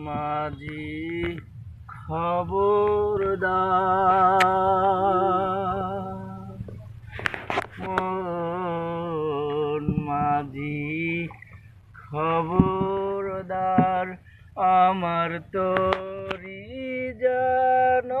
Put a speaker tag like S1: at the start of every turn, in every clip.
S1: মাঝি খবরদার? মাঝি খবরদার? আমার তরি যেন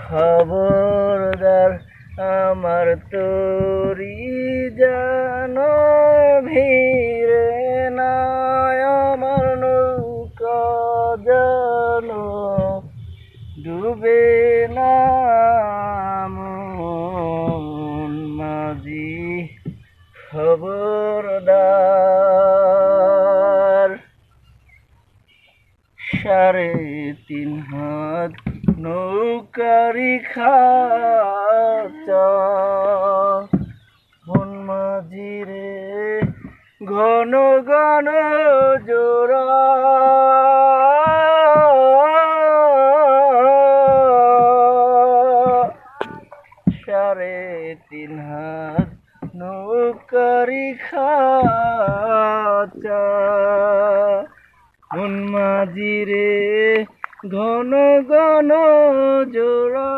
S1: খবরদার আমার তোরি যেন ভিড়ে না আমার নৌকা ডুবে না মাঝি খবরদার সাড়ে তিন হাত নৌকারি খাচা। মন মাঝি রে ঘন ঘন জোড়া। সাড়ে তিন হাত নৌকারি খাচা। মন মাঝি রে ঘন ঘন জোড়া।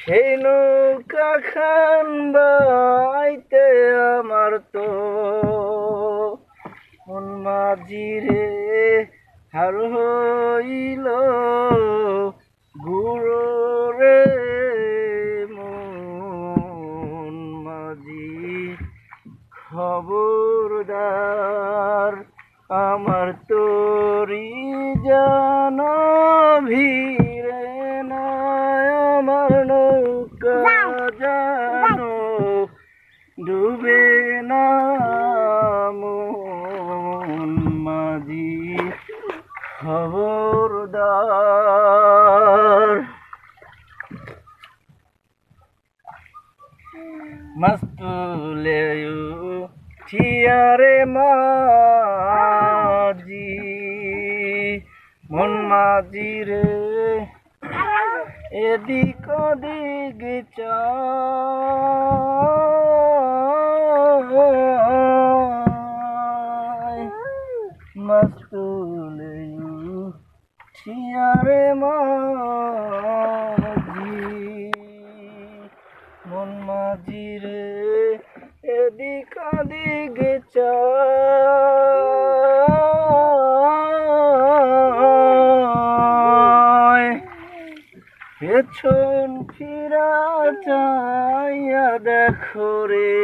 S1: সেই খান বাইতে আমার তো মন মাঝি রে, হার হইল গুরু রে মন খবরদার আমার তোরি জান ভিড়ে না আমার নৌকা জানো ডুবে না মন মাঝি। খবরদার ঠিয়ারে মাঝি মন মাঝি রে। এদিক ওদিক মস্তুলে ঠিয়ারে মাঝি মন মাঝি রে। এদিক ওদিক পেছন ফিরা চাইয়া দেখো রে।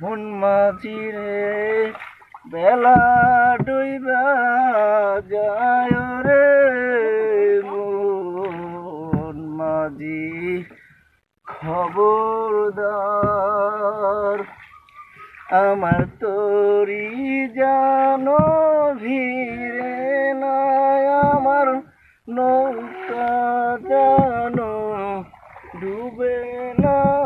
S1: মন মাঝি রে বেলা ডুইবা যায় রে। মন মাঝি খবরদার, আমার তরি জানো ভিড়ে নাই, আমার নৌকা জানো ডুবে না